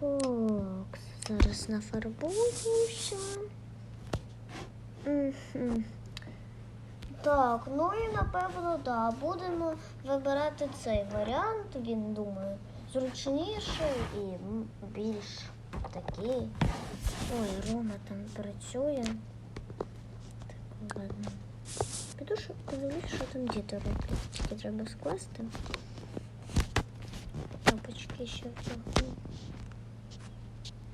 Так, зараз нафарбуюся. Так, ну і напевно, да, будемо вибирати цей варіант, він думаю, зручніший і більш такий. Ой, Рома там працює. Так, ладно. Піду, що подивлюсь, що там діти роблять. Тільки треба скласти. Тапочки ще втягну.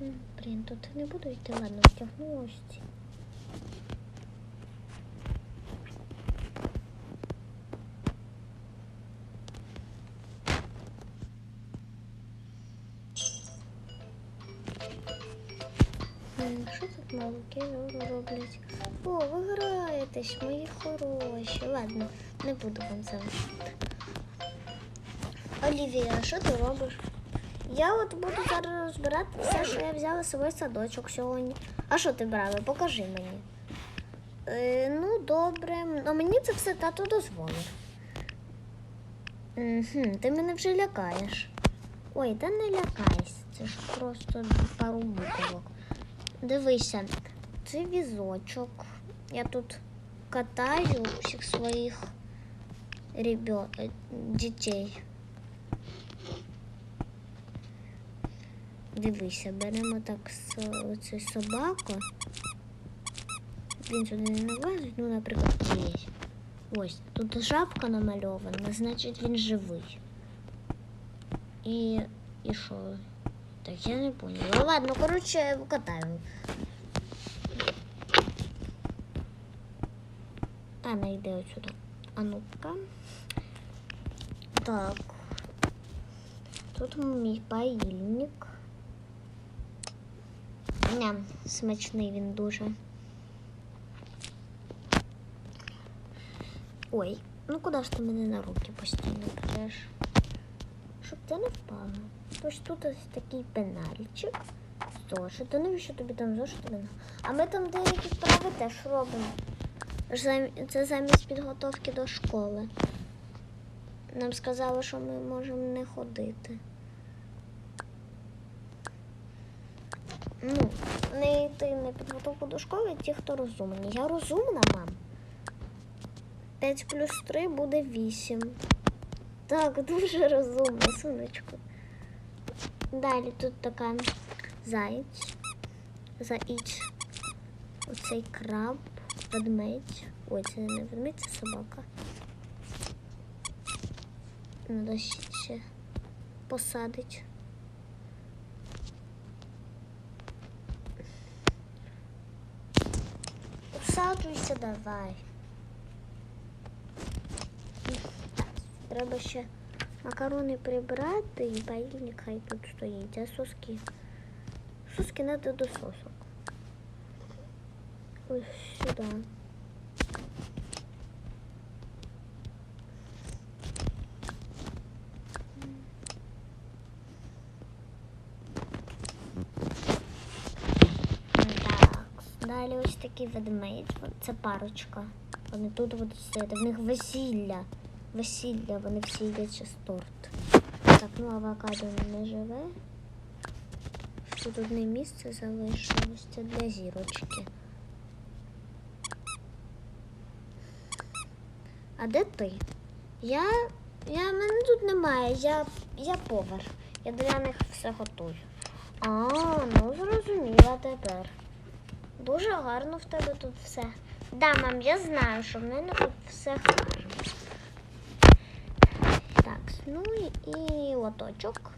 Блін, тут не буду йти, ладно, втягну ось ці. Що тут маленькі роблять? О, ви граєтесь, мої хороші. Ладно, не буду вам залишити. Олівія, що ти робиш? Я от буду зараз розбирати все, що я взяла з собою садочок сьогодні. А що ти брала? Покажи мені. Е, ну, добре. А мені це все тато дозволив. Угу, ти мене вже лякаєш. Ой, та не лякайся, це ж просто пару буквок. Дивися, це візочок. Я тут катаю всіх своїх ребят, е, дітей. Дивися, беремо так с- оцю собаку. Він сюди не налазить, ну, наприклад, є. Ось, тут жабка намальована, значить він живий. І. і що? Так, я не поняла. Ладно, коротше, катаю. А, не йде отсюди. А ну-ка. Так. Тут мій паїльник. Ням, смачний він дуже. Ой, ну куди ж ти мене на руки постійно береш? Щоб це не впало. Тож тут ось такий пенальчик. Зошит. А навіщо тобі там зошити? Вина? А ми там деякі вправи теж робимо. Це замість підготовки до школи. Нам сказали, що ми можемо не ходити. Ну, на підготовку до школи ті, хто розумні. Я розумна, мам. 5 плюс 3 буде 8. Так, дуже розумно, сонечко. Далі тут така заєць. Заїць. Оцей краб, ведмедь. Ой, це не ведмедь, це собака. Надо ще посадить. Усаджуйся давай. Так, треба ще макарони прибрати і паїльник хай тут стоїть, а соски. Соски треба до сосок. Ось сюди. Далі ось такий ведмедь. Це парочка. Вони тут будуть стояти. В них весілля. Весілля, вони всі їдять через торт. Так, ну авокадо не живе. Тут одне місце залишилось. Це для зірочки. А де ти? Я. Я мене тут немає. Я, я повар. Я для них все готую. А, ну зрозуміла тепер. Дуже гарно в тебе тут все. Да, мам, я знаю, що в мене тут все гарно. Так, ну і, лоточок.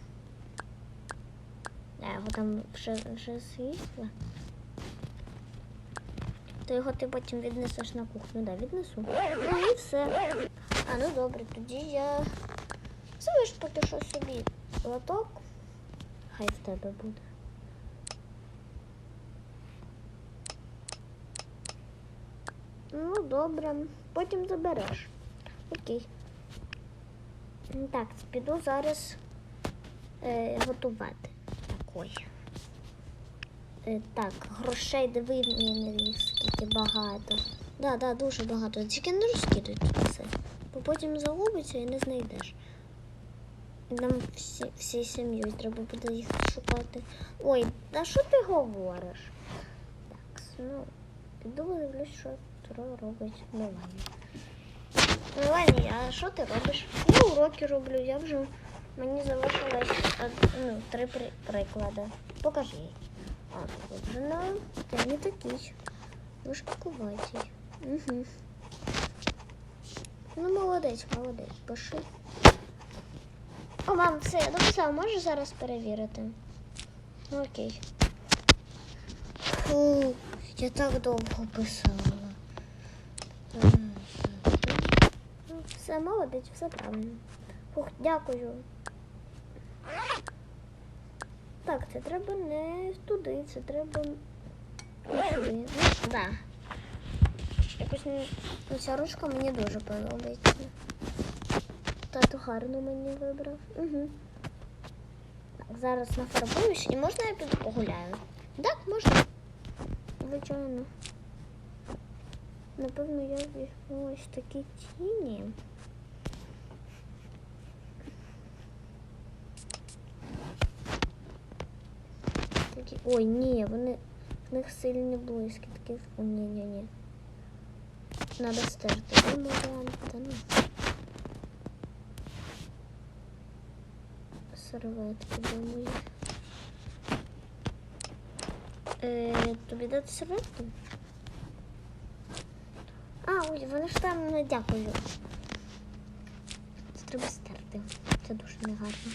Я його там вже, вже з'їсла. То його ти потім віднесеш на кухню, да, віднесу. Ну і все. А, ну добре, тоді я залиш поки що собі лоток. Хай в тебе буде. Ну, добре. Потім забереш. Окей. Так, піду зараз е, готувати. Такой. Е, так, грошей диви мені скільки багато. Да, да, дуже багато. Тільки не розкидуй все. Бо потім загубиться і не знайдеш. Нам всі, всі сім'єю треба буде їх шукати. Ой, та що ти говориш? Так, ну, піду подивлюсь, що Туро робить Мелані. Мелані, а що ти робиш? Я уроки роблю, я вже мені залишилось ну, три при- приклади. Покажи. А, тут вже на ти не такий. Важкуватий. Угу. Ну, молодець, молодець, пиши. О, мам, все, я дописав, можеш зараз перевірити? Окей. Фу, я так довго писала. Ну, Все, молодець, все правильно. Фух, дякую. Так, це треба не туди, це треба сюди. Ну, да. Якось ця ручка мені дуже подобається. Тато гарно мені вибрав. Угу. Так, зараз нафарбуюсь і можна я піду погуляю? Так, можна. Звичайно. Напевно, я візьму ось такі тіні. Такі... Ой, ні, вони в них сильні блискітки. О, ні, ні, ні. Надо стерти. Варіант? Та ну. Серветки думаю. Е, тобі дати серветки? А, ой, вони ж там не дякую. Це треба стерти. Це дуже негарно.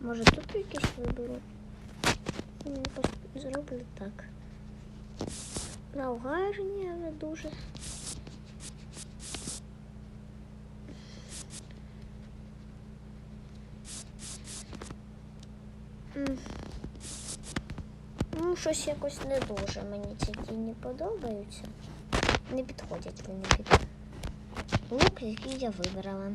Може тут якісь виберу? Зроблю так. Ну, не дуже. М. Ну, щось якось не дуже мені ці тіні подобаються. Не підходять вони під лук, який я вибрала.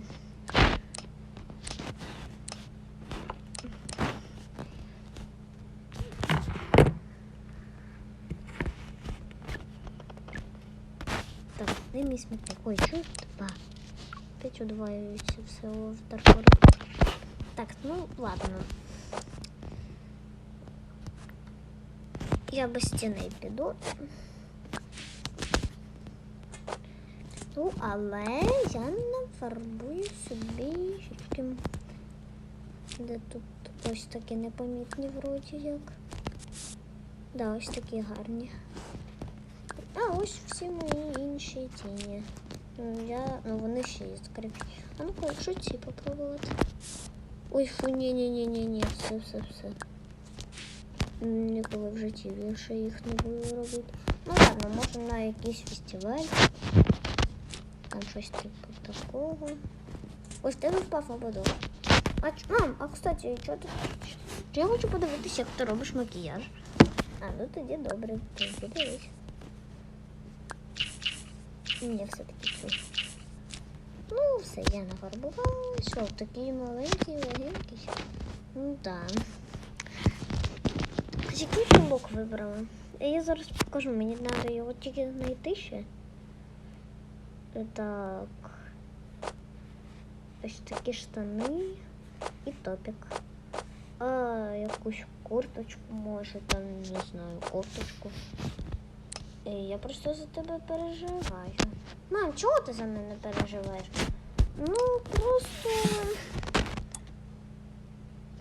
Так, де мій смітник? Ой, чого два? Опять удваюється все в Даркору. Так, ну ладно. Я без стіни піду. Ну, але я нафарбую собі щічки. Де тут ось такі непомітні вроді як. Да, ось такі гарні. А ось всі мої інші тіні. Ну, Я, ну вони ще яскраві. А ну-ка, якщо ці попробувати. Ой, фу, ні-ні-ні-ні-ні, все, все, все. Ніколи в житті більше їх не буду робити. Ну ладно, може на якийсь фестиваль. Там щось типу такого. Ось тебе впав ободок. А ч- мам, а кстати, що ти? Я хочу подивитися, як ти робиш макіяж. А, ну тоді добре, ти подивись. Ні, все-таки це. Ну, все, я нафарбувала. Що, такий маленький, легенький. Ну так. Який лук вибрала? Я зараз покажу, мені треба його тільки знайти ще. Так. Ось такі штани і топік. А якусь курточку, може, там, не знаю, кофточку. Е, Я просто за тебе переживаю. Мам, чого ти за мене переживаєш? Ну, просто.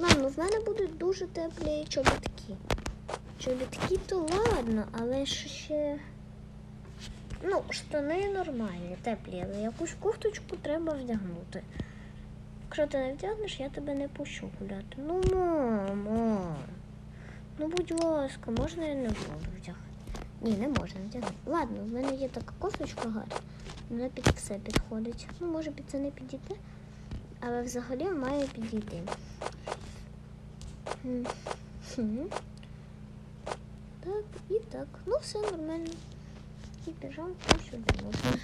Мам, ну в мене будуть дуже теплі чобітки. Чобітки то ладно, але ж ще. Ну, штани нормальні, теплі, але якусь кофточку треба вдягнути. Якщо ти не вдягнеш, я тебе не пущу гуляти. Ну, мамо. Ну, будь ласка, можна я не буду вдягати? Ні, не можна вдягнути. Ладно, в мене є така кофточка гарна. Вона під все підходить. Ну, може під це не підійти, але взагалі має підійти. Так, і так. Ну, все нормально. І піжамку сюди можна.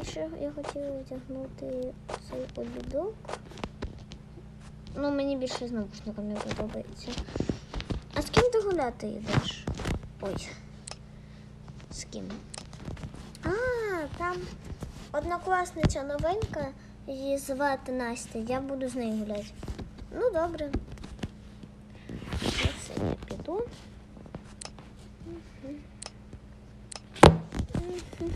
І ще я хотіла одягнути цей обідок. Ну, мені більше з навушниками подобається. А з ким ти гуляти йдеш? Ой. З ким? А, там однокласниця новенька її звати Настя, я буду з нею гуляти. Ну, добре. Оце я піду. Мгм. Мгм.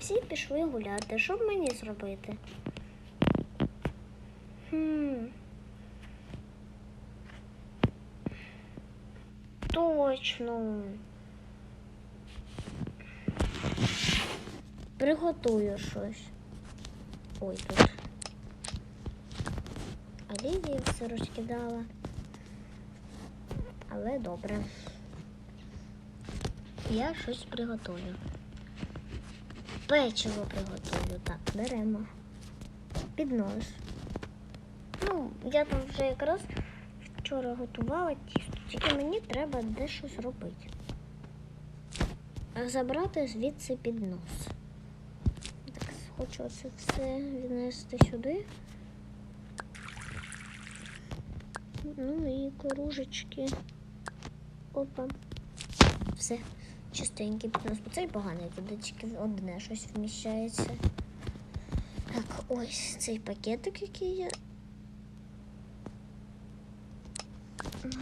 Всі пішли гуляти. Що мені зробити? Хм. Точно. Приготую щось. Ой, тут. А все розкидала. Але добре. Я щось приготую. Печиво приготую. Так, беремо. Піднос. Ну, я там вже якраз вчора готувала тісто, тільки мені треба дещо зробити. Забрати звідси піднос. Так, хочу це все віднести сюди. Ну і кружечки. Опа. Все. Чистенький піднос. Цей поганий, туди одне щось вміщається. Так, ось цей пакетик, який я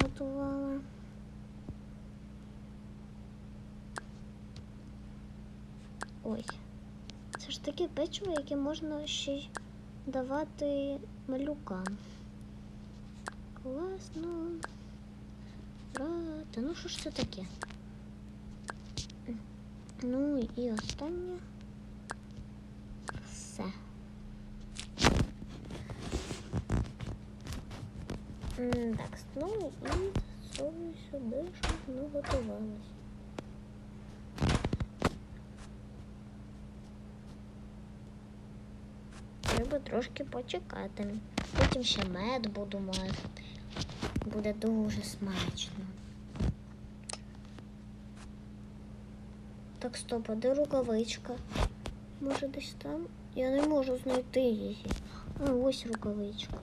готувала. Ой. Це ж таке печиво, яке можна ще й давати малюкам. Класно. Ура! Та ну що ж це таке? Ну і останнє. Все. Так, ну і засовую сюди, щоб воно готувалось. Треба трошки почекати. Потім ще мед буду мазати. Буде дуже смачно. Так, стоп, а де рукавичка? Може десь там? Я не можу знайти її. А, ось рукавичка.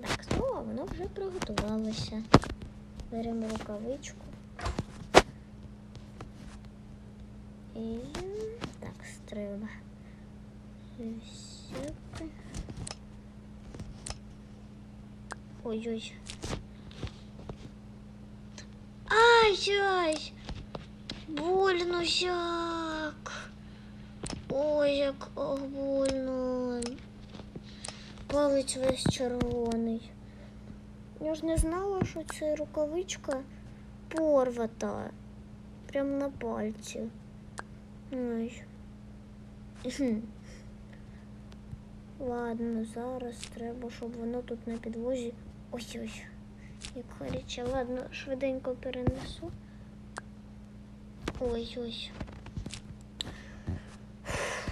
Так, ну, а воно вже приготувалося. Беремо рукавичку. І так, треба. Ой-ой. Ай-яй! Больно як. Ой, як ох, больно. Палець весь червоний. Я ж не знала, що це рукавичка порвата. Прям на пальці. Ой. Ладно, зараз треба, щоб воно тут на підвозі. Ой-ой. Як гаряче. Ладно, швиденько перенесу. Ой-ой.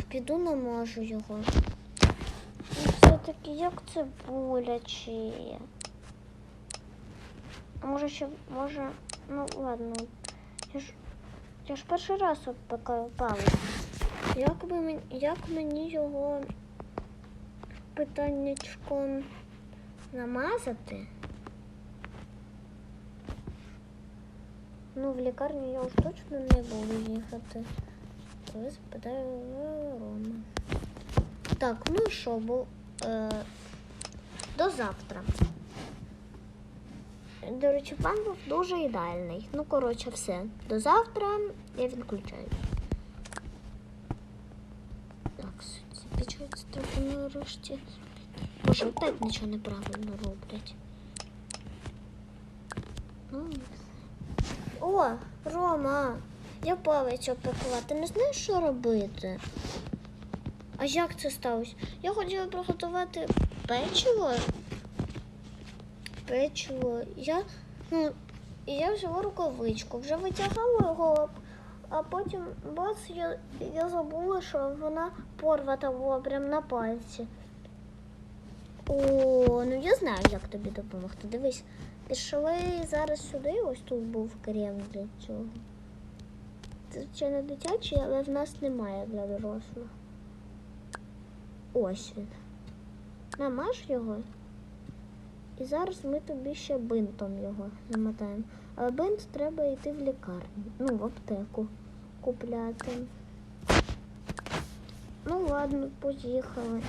Піду намажу його. Ну, Все-таки як це боляче. Може ще, може, ну ладно. Я ж, я ж перший раз обпекаю палець. Як, мені, як мені його питаннячком намазати? Ну, в лікарню я уж точно не буду їхати. Коли запитаю Рома. Так, ну і що, бо е, до завтра. До речі, план був дуже ідеальний. Ну, коротше, все. До завтра я відключаю. Так, печать треба нарешті. Боже, так нічого неправильно роблять. Ну. О, Рома, я палець опекла. Ти не знаєш, що робити? А як це сталося? Я хотіла приготувати печиво. Печиво. Я, ну, я взяла рукавичку, вже витягала його, а потім бац, я, я забула, що вона порвата була прямо на пальці. О, ну я знаю, як тобі допомогти. Дивись, пішли зараз сюди, ось тут був крем для цього. Це, звичайно, дитячий, але в нас немає для дорослих. Ось він. Намаж його. І зараз ми тобі ще бинтом його замотаємо. Але бинт треба йти в лікарню. Ну, в аптеку купляти. Ну ладно, поїхали.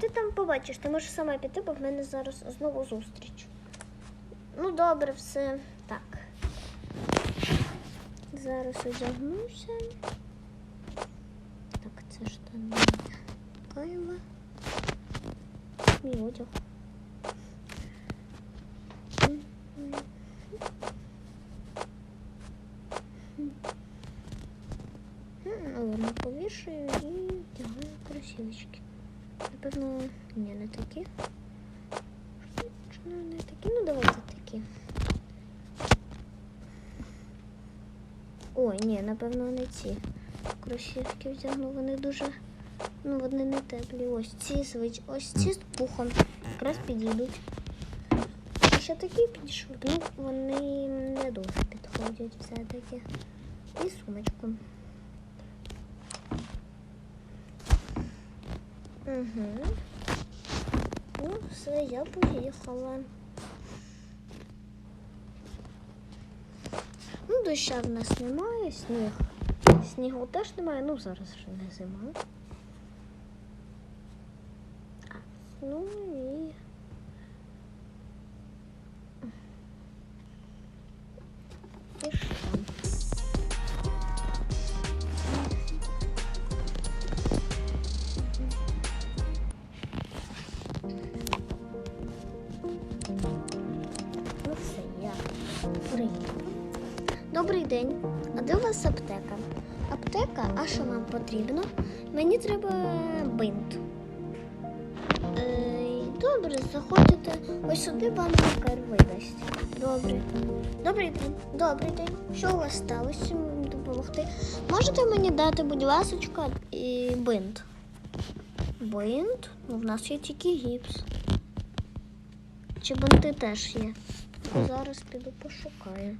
Ти там побачиш, ти можеш сама піти, бо в мене зараз знову зустріч. Ну, добре, все. Так. Зараз одягнуся. Так, це штани Кайла. Мій одяг. Ладно, повішаю і вдягаю кросівочки. Напевно, ні, не такі. Чи не, не такі? Ну, давайте такі. Ой, ні, напевно, не ці. Кросівки вдягну, вони дуже. Ну, вони не теплі. Ось ці звич... ось ці з пухом. Якраз підійдуть. Ще такі підійшли. Ну, вони не дуже підходять все-таки. І сумочку. Угу. Ну, все, я поїхала. Ну, доща в нас немає, сніг. Снігу теж немає, ну зараз вже не зима. Ну і. День. А де у вас аптека? Аптека, а що вам потрібно? Мені треба бинт. Е, добре, заходите. Ось сюди вам лікар видасть. Добре. Добрий день. Добрий день. Що у вас сталося? Допомогти? Можете мені дати, будь ласочка, і бинт? Бинт? Ну, в нас є тільки гіпс. Чи бинти теж є? Зараз піду пошукаю.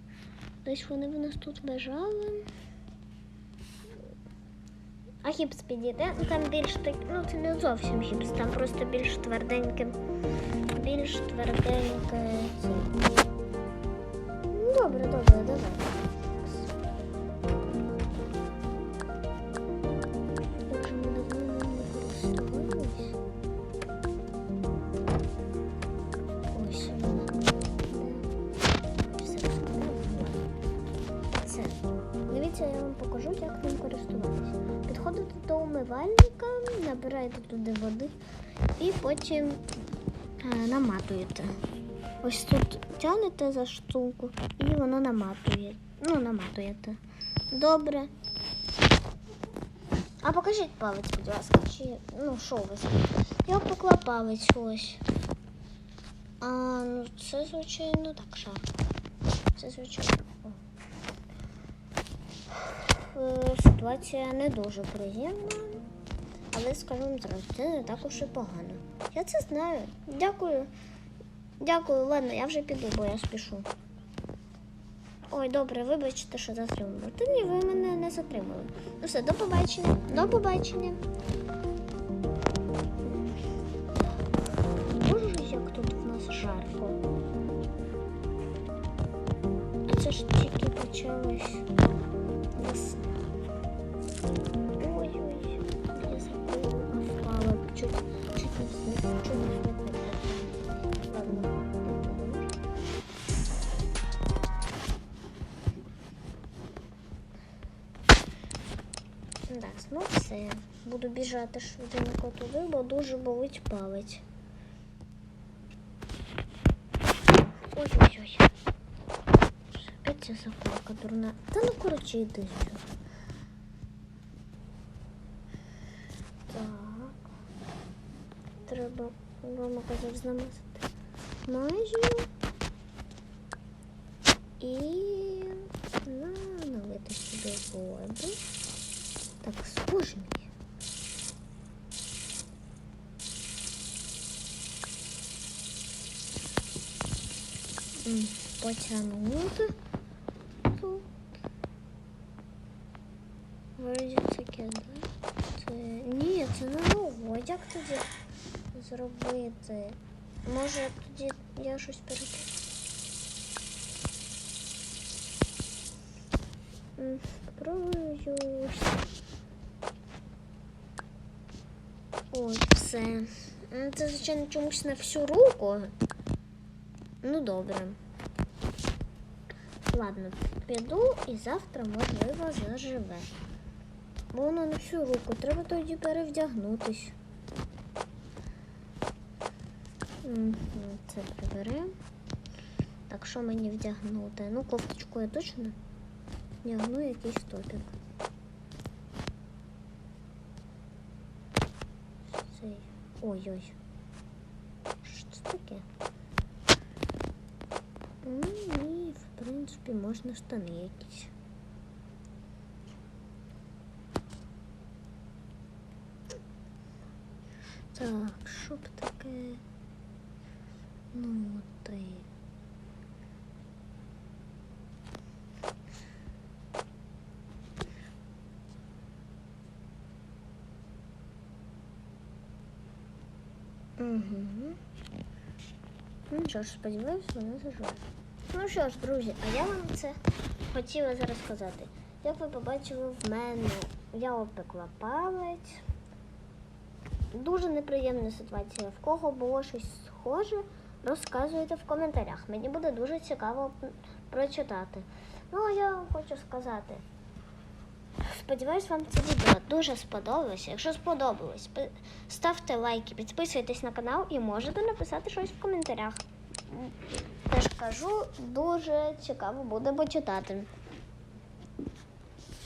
Десь вони в нас тут лежали. А гіпс підійде? Ну там більш так, ну це не зовсім гіпс, там просто більш тверденьке. Більш тверденьке. Добре, добре, давай. Підходите до умивальника, набираєте туди води і потім е, наматуєте. Ось тут тягнете за штуку і воно наматує. Ну, наматуєте. Добре. А покажіть палець, будь ласка, чи ну що вас? Я поклала палець ось. А, ну це звичайно так шар. Це звичайно. Е, Ситуація не дуже приємна, але скажу вам зразу, це не так уж і погано. Я це знаю. Дякую. Дякую, ладно, я вже піду, бо я спішу. Ой, добре, вибачте, що затримала. Та ні, ви мене не затримали. Ну все, до побачення. До побачення. Боже, як тут в нас жарко. Це ж тільки почалось все. Буду біжати швиденько туди, бо дуже болить палець. Ой-ой-ой. Опять ця заколка дурна. Та ну коротше йди сюди. Так. Треба, мама казав, знамазати мазю. І на, налити сюди воду. Так, схоже мені. М, тут. Вроді таке, да? Це... Ні, це не ново. Як тоді зробити? Може тоді я щось? М, Спробую. Ось все. Це, звичайно, чомусь на всю руку. Ну, добре. Ладно, піду і завтра, можливо, заживе. Бо воно на всю руку. Треба тоді перевдягнутись. Це прибери. Так, що мені вдягнути? Ну, кофточку я точно вдягну якийсь топік. Цей. Ой-ой. Що це таке? Ну, Ні, в принципі, можна штани якісь. Так, що б таке? Ну, ти. Угу. Ну що ж, сподіваюся, вона заживе. Ну що ж, друзі, а я вам це хотіла зараз сказати. Як ви побачили в мене, я опекла палець. Дуже неприємна ситуація. В кого було щось схоже, розказуйте в коментарях. Мені буде дуже цікаво прочитати. Ну, а я вам хочу сказати. Сподіваюсь, вам це відео дуже сподобалося. Якщо сподобалось, ставте лайки, підписуйтесь на канал і можете написати щось в коментарях. Теж кажу, дуже цікаво буде почитати.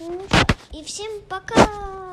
Ну, І всім пока!